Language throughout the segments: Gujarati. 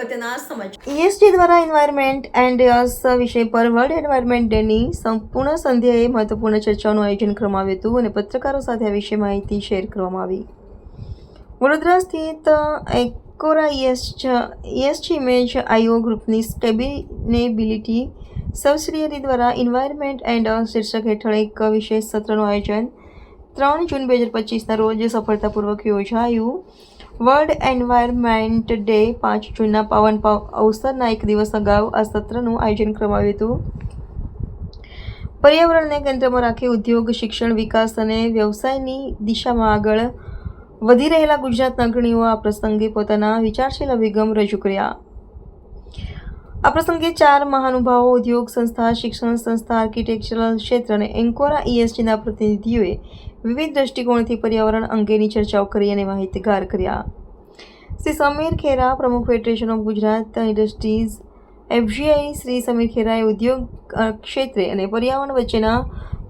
અગત્યના સમાચાર ઈએસટી દ્વારા એન્વાયરમેન્ટ એન્ડ વિષય પર વર્લ્ડ એન્વાયરમેન્ટ ડેની સંપૂર્ણ સંધ્યાએ મહત્વપૂર્ણ ચર્ચાનું આયોજન કરવામાં આવ્યું હતું અને પત્રકારો સાથે આ વિશે માહિતી શેર કરવામાં આવી. વડોદરા સ્થિત એકોરા ઈએસટી ઇમેજ આઈઓ ગ્રુપની સ્ટેબિનેબિલિટી સબસિડિયરી દ્વારા એન્વાયરમેન્ટ એન્ડ શીર્ષક હેઠળ એક વિશેષ સત્રનું આયોજન ત્રણ જૂન બે હજાર પચીસના રોજ સફળતાપૂર્વક યોજાયું. વર્લ્ડ એન્વાયરમેન્ટ ડે પાંચ જૂનના પાવન પાવ અવસરના એક દિવસ અગાઉ આ સત્રનું આયોજન કરવામાં આવ્યું હતું. પર્યાવરણને કેન્દ્રમાં રાખી ઉદ્યોગ, શિક્ષણ, વિકાસ અને વ્યવસાયની દિશામાં આગળ વધી રહેલા ગુજરાતના અગ્રણીઓ આ પ્રસંગે પોતાના વિચારશીલ અભિગમ રજૂ કર્યા. આ પ્રસંગે ચાર મહાનુભાવો, ઉદ્યોગ સંસ્થા, શિક્ષણ સંસ્થા, આર્કિટેક્ચરલ ક્ષેત્ર અને એન્કોરા ઈએસટીના પ્રતિનિધિઓએ વિવિધ દ્રષ્ટિકોણથી પર્યાવરણ અંગેની ચર્ચાઓ કરી અને માહિતગાર કર્યા. શ્રી સમીર ખેરા, પ્રમુખ federation of Gujarat industries, FGI Shri Sameer ખેરાએ ઉદ્યોગ ક્ષેત્રે અને પર્યાવરણ વચ્ચેના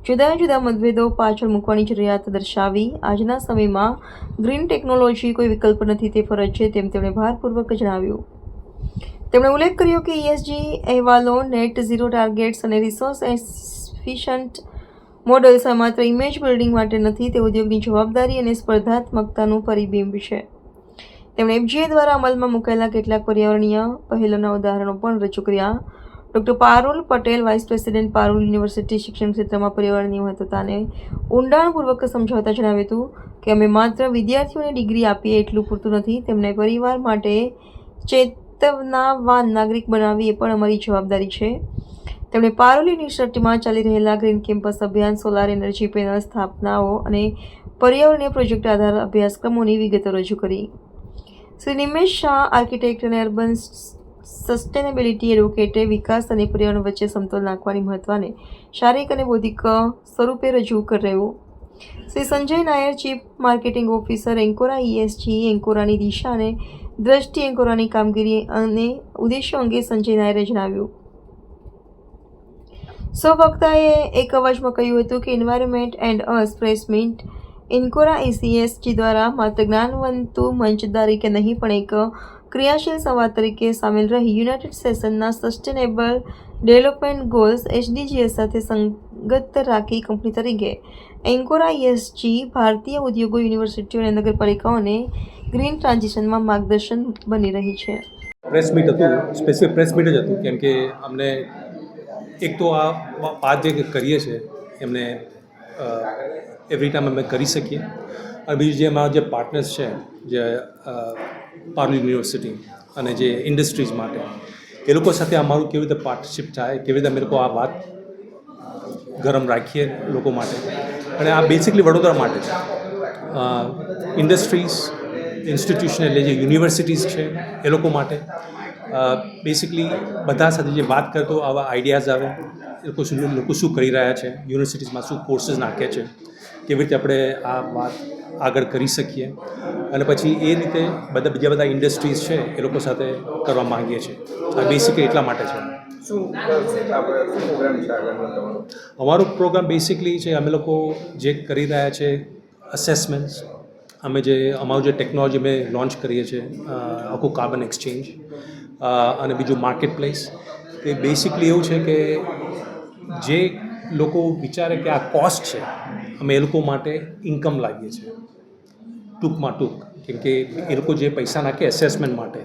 જુદા જુદા મતભેદો પાછળ મૂકવાની જરૂરિયાત દર્શાવી. આજના સમયમાં ગ્રીન ટેકનોલોજી કોઈ વિકલ્પ નથી, તે ફરજ છે તેમ તેમણે ભારપૂર્વક જણાવ્યું. તેમણે ઉલ્લેખ કર્યો કે ઈએસજી અહેવાલો, નેટ ઝીરો ટાર્ગેટ્સ અને રિસોર્સ એફિશન્ટ મોડલ્સ આ માત્ર ઇમેજ બિલ્ડિંગ માટે નથી, તે ઉદ્યોગની જવાબદારી અને સ્પર્ધાત્મકતાનું પરિબિંબ છે. તેમણે એફજીએ દ્વારા અમલમાં મુકાયેલા કેટલાક પર્યાવરણીય પહેલોના ઉદાહરણો પણ રજૂ કર્યા. Doctor Parul Patel, vice president Parul university શિક્ષણ ક્ષેત્રમાં પર્યાવરણની મહત્વતાને ઊંડાણપૂર્વક સમજાવતા જણાવ્યું હતું કે અમે માત્ર વિદ્યાર્થીઓને ડિગ્રી આપીએ એટલું પૂરતું નથી તેમને પરિવાર માટે ચેતવનાવાન નાગરિક બનાવવી એ પણ અમારી જવાબદારી છે. તેમણે પારોલી યુનિવર્સિટીમાં ચાલી રહેલા ગ્રીન કેમ્પસ અભિયાન સોલાર એનર્જી પેનલ સ્થાપનાઓ અને પર્યાવરણીય પ્રોજેક્ટ આધાર અભ્યાસક્રમોની વિગતો રજૂ કરી. શ્રી નિમેશ શાહ આર્કિટેક્ટ અને અર્બન સસ્ટેનેબિલિટી એડવોકેટે વિકાસ અને પર્યાવરણ વચ્ચે સમતોલ નાખવાની મહત્વને શારીરિક અને બૌદ્ધિક સ્વરૂપે રજૂ કર્યું. Shri Sanjay Nair chief marketing officer Encora ESG એન્કોરાની દિશા અને દ્રષ્ટિ એન્કોરાની કામગીરી અને ઉદ્દેશો અંગે સંજય નાયરે જણાવ્યું. સૌ વક્તાએ એક અવાજમાં કહ્યું હતું કે environment and us press Encora ACSG દ્વારા માત્ર જ્ઞાનવંતુ મંચ તરીકે નહીં પણ એક ક્રિયાશીલ સંવાદ તરીકે સામેલ રહી યુનાઇટેડ સેશનના સસ્ટેનેબલ ડેવલપમેન્ટ ગોલ્સ એચડીજીએસ સાથે સંગત રાખી કંપની તરીકે એન્કોરા એસજી ભારતીય ઉદ્યોગો યુનિવર્સિટીઓ અને નગરપાલિકાઓને ગ્રીન ટ્રાન્ઝિશનમાં માર્ગદર્શન બની રહી છે. પ્રેસ મીટ હતું સ્પેસિફિક પ્રેસ મીટ જ હતું, કેમ કે અમને એક તો આ પાંચ જે કરીએ છીએ એમને એવરી ટાઈમ અમે કરી શકીએ. અને બીજું જે અમારા જે પાર્ટનર્સ છે, જે પારુલ યુનિવર્સિટી અને જે ઇન્ડસ્ટ્રીઝ માટે, એ લોકો સાથે અમારું કેવી રીતે પાર્ટનરશિપ થાય, કેવી રીતે અમે લોકો આ વાત ગરમ રાખીએ લોકો માટે. અને આ બેસિકલી વડોદરા માટે છે. ઇન્ડસ્ટ્રીઝ ઇન્સ્ટિટ્યુશન એટલે જે યુનિવર્સિટીઝ છે, એ લોકો માટે. બેસિકલી બધા સાથે જે વાત કરતો આવા આઈડિયાઝ આવે એ લોકો શું લોકો શું કરી રહ્યા છે યુનિવર્સિટીઝમાં શું કોર્સીસ નાખે છે કેવી રીતે આપણે આ વાત આગળ કરી શકીએ. અને પછી એ રીતે બધા બીજા બધા ઇન્ડસ્ટ્રીઝ છે એ લોકો સાથે કરવા માંગીએ છીએ. આ બેસિકલી એટલા માટે છે. અમારો પ્રોગ્રામ બેસિકલી છે અમે લોકો જે કરી રહ્યા છે અસેસમેન્ટ્સ અમે જે અમારું જે ટેકનોલોજી અમે લોન્ચ કરીએ છીએ આખું કાર્બન એક્સચેન્જ અને બીજું માર્કેટ પ્લેસ એ બેસિકલી એવું છે કે જે લોકો વિચારે કે આ કોસ્ટ છે, અમે એ લોકો માટે ઇન્કમ લાવીએ છીએ. ટૂંકમાં ટૂંક. કેમ કે એ લોકો જે પૈસા નાખે એસેસમેન્ટ માટે,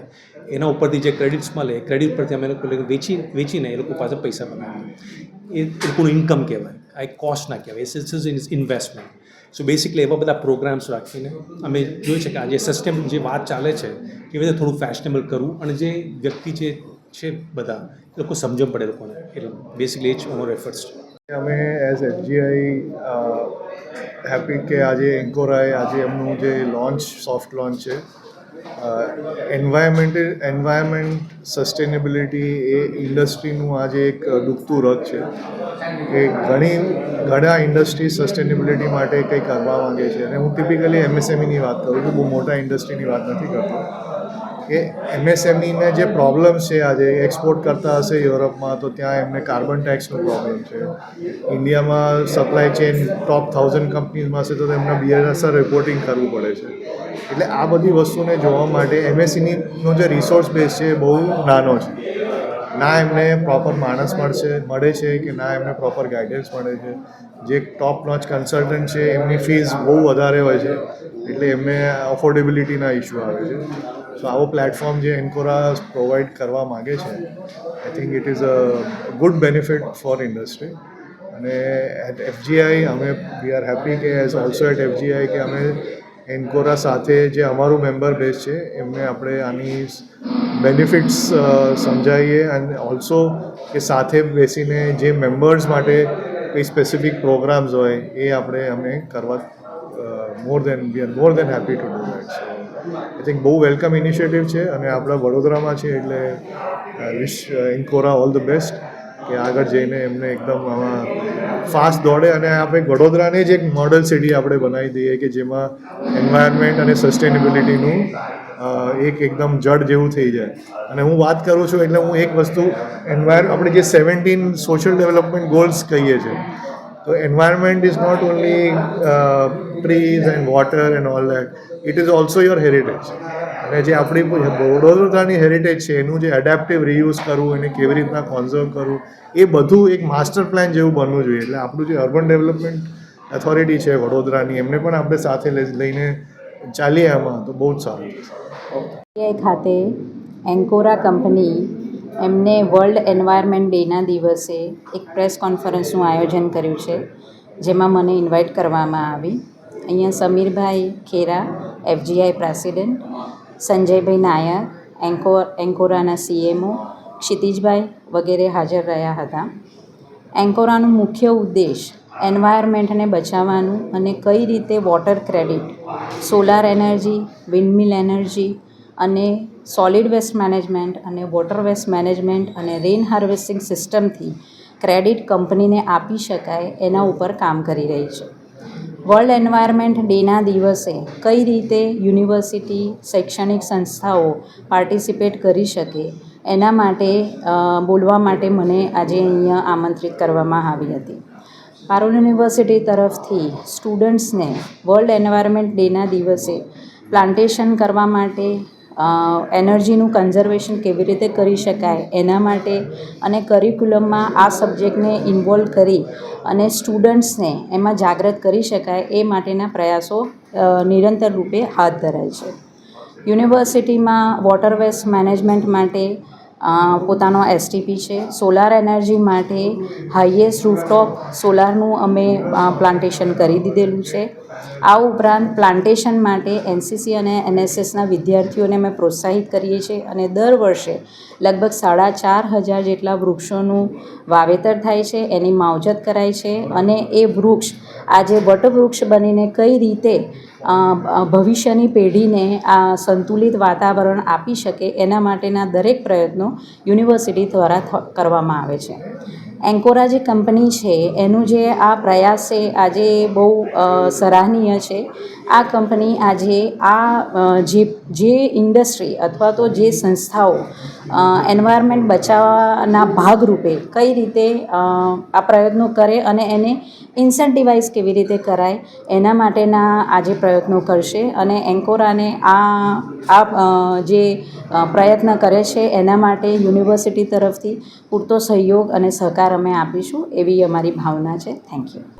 એના ઉપરથી જે ક્રેડિટ્સ મળે ક્રેડિટ પરથી અમે લોકો વેચી, વેચીને એ લોકો પાસે પૈસા બનાવીએ. એ લોકોનું ઇન્કમ કહેવાય. આ એક કોસ્ટ ના કહેવાય. It's is investment so basically એવા બધા પ્રોગ્રામ્સ રાખીને અમે જોયું છે કે આજે સિસ્ટમ જે વાત ચાલે છે કેવી રીતે થોડું ફેશનેબલ કરવું અને જે વ્યક્તિ જે છે બધા, એ લોકો સમજણ પડે લોકોને. એટલે બેસિકલી એ જ અમારો એફર્ટ્સ છે. અમે એઝ એફજીઆઈ હેપી કે આજે એન્કોરાએ આજે એમનું જે લોન્ચ સોફ્ટ લોન્ચ છે એન્વાયરમેન્ટ એન્વાયરમેન્ટ સસ્ટેનેબિલિટી એ ઇન્ડસ્ટ્રીનું આજે એક દુખતું રથ છે કે ઘણી, ઘણા ઇન્ડસ્ટ્રી સસ્ટેનેબિલિટી માટે કંઈ કરવા માંગે છે. અને હું ટિપિકલી એમએસએમઈની વાત કરું છું, બહુ મોટા ઇન્ડસ્ટ્રીની વાત નથી કરતો. કે એમએસએમઈને જે પ્રોબ્લેમ્સ છે આજે એક્સપોર્ટ કરતા હશે યુરોપમાં, તો ત્યાં એમને કાર્બન ટેક્સનો પ્રોબ્લેમ છે. ઇન્ડિયામાં સપ્લાય ચેન ટોપ થાઉઝન્ડ કંપનીઝમાં છે, તો તેમને બીએસઆર રિપોર્ટિંગ કરવું પડે છે. એટલે આ બધી વસ્તુને જોવા માટે એમએસસીનો જે રિસોર્સ બેઝ છે, એ બહુ નાનો છે. ના એમને પ્રોપર માણસ મળશે, મળે છે કે ના એમને પ્રોપર ગાઈડન્સ મળે છે. જે ટોપ નોચ કન્સલ્ટન્ટ છે, એમની ફીસ બહુ વધારે હોય છે, એટલે એમને અફોર્ડેબિલિટીના ઇસ્યુ આવે છે. સો આવો પ્લેટફોર્મ જે એન્કોરા પ્રોવાઈડ કરવા માગે છે I think it is a good benefit for industry અને એટ એફજીઆઈ અમે વી આર હેપી કે એઝ ઓલ્સો એટ એફજીઆઈ કે અમે એન્કોરા સાથે જે અમારું મેમ્બર બેઝ છે, એમને આપણે આની બેનિફિટ્સ સમજાવીએ અને ઓલ્સો કે સાથે બેસીને જે મેમ્બર્સ માટે કંઈ સ્પેસિફિક પ્રોગ્રામ્સ હોય, એ આપણે અમે કરવા more than we are more than happy to do that so I think બહુ વેલકમ ઇનિશિયેટિવ છે અને આપણા વડોદરામાં છે એટલે wish Encora all the best કે આગળ જઈને એમને એકદમ આમાં ફાસ્ટ દોડે અને આપણે વડોદરાને જ એક મોડલ સિટી આપણે બનાવી દઈએ કે જેમાં એન્વાયરમેન્ટ અને સસ્ટેનેબિલિટીનું એક એકદમ જડ જેવું થઈ જાય. અને હું વાત કરું છું એટલે હું એક વસ્તુ એન્વાયર આપણે જે સેવન્ટીન સોશિયલ ડેવલપમેન્ટ ગોલ્સ કહીએ છીએ તો environment is not only trees and water and all that it is also your heritage અને જે આપણી વડોદરાની હેરિટેજ છે, એનું જે એડેપ્ટિવ રિયુઝ કરવું, એને કેવી રીતના કોન્ઝર્વ કરવું, એ બધું એક માસ્ટર પ્લાન જેવું બનવું જોઈએ. એટલે આપણું જે અર્બન ડેવલપમેન્ટ ઓથોરિટી છે વડોદરાની, એમને પણ આપણે સાથે લઈ- લઈને ચાલીએ આમાં, તો બહુ જ સારું ખાતે એન્કોરા કંપની એમને વર્લ્ડ એન્વાયરમેન્ટ ડેના દિવસે એક પ્રેસ કોન્ફરન્સનું આયોજન કર્યું છે, જેમાં મને ઇન્વાઇટ કરવામાં આવી. અહીંયા સમીરભાઈ ખેરા, એફજીઆઈ પ્રેસિડેન્ટ, સંજયભાઈ નાયર, એન્કો, એન્કોરાના સીએમઓ, ક્ષિતિજભાઈ વગેરે હાજર રહ્યા હતા. એન્કોરાનું મુખ્ય ઉદ્દેશ એન્વાયરમેન્ટને બચાવવાનું અને કઈ રીતે water credit, solar energy, windmill energy અને સોલિડ વેસ્ટ મેનેજમેન્ટ અને વોટર વેસ્ટ મેનેજમેન્ટ અને રેઇન હાર્વેસ્ટિંગ સિસ્ટમથી ક્રેડિટ કંપનીને આપી શકાય એના ઉપર કામ કરી રહી છે. વર્લ્ડ એન્વાયરમેન્ટ ડેના દિવસે કઈ રીતે યુનિવર્સિટી શૈક્ષણિક સંસ્થાઓ પાર્ટિસિપેટ કરી શકે એના માટે બોલવા માટે મને આજે અહીંયા આમંત્રિત કરવામાં આવી હતી. પારુલ યુનિવર્સિટી તરફથી સ્ટુડન્ટ્સને વર્લ્ડ એન્વાયરમેન્ટ ડેના દિવસે પ્લાન્ટેશન કરવા માટે એનર્જીનું કન્ઝર્વેશન કેવી રીતે કરી શકાય એના માટે અને કરિક્યુલમમાં આ સબ્જેક્ટને ઇન્વોલ્વ કરી અને સ્ટુડન્ટ્સને એમાં જાગૃત કરી શકાય એ માટેના પ્રયાસો નિરંતર રૂપે હાથ ધરાય છે. યુનિવર્સિટીમાં વોટર વેસ્ટ મેનેજમેન્ટ માટે પોતાનો એસટીપી છે. સોલાર એનર્જી માટે હાઈએસ્ટ રૂફટોપ સોલારનું અમે પ્લાન્ટેશન કરી દીધેલું છે. આ ઉપરાંત પ્લાન્ટેશન માટે એનસીસી અને એનએસએસના વિદ્યાર્થીઓને અમે પ્રોત્સાહિત કરીએ છીએ અને દર વર્ષે લગભગ સાડા ચાર હજાર જેટલા વૃક્ષોનું વાવેતર થાય છે, એની માવજત કરાય છે અને એ વૃક્ષ આજે વટવૃક્ષ બનીને કઈ રીતે ભવિષ્યની પેઢીને આ સંતુલિત વાતાવરણ આપી શકે એના માટેના દરેક પ્રયત્નો યુનિવર્સિટી દ્વારા કરવામાં આવે છે. એન્કોરા જે કંપની છે, એનું જે આ પ્રયાસ છે, આજે બહુ સરાહનીય છે. આ કંપની આજે આ જે જે ઇન્ડસ્ટ્રી અથવા તો જે સંસ્થાઓ એન્વાયરમેન્ટ બચાવવાના ભાગરૂપે કઈ રીતે આ પ્રયત્નો કરે અને એને ઇન્સેન્ટિવાઇઝ કેવી રીતે કરાય, એના માટેના આજે પ્રયત્નો કરશે અને એન્કોરાને આ આ જે પ્રયત્ન કરે છે એના માટે યુનિવર્સિટી તરફથી પૂરતો સહયોગ અને સહકાર અમે આપીશું એવી અમારી ભાવના છે. Thank you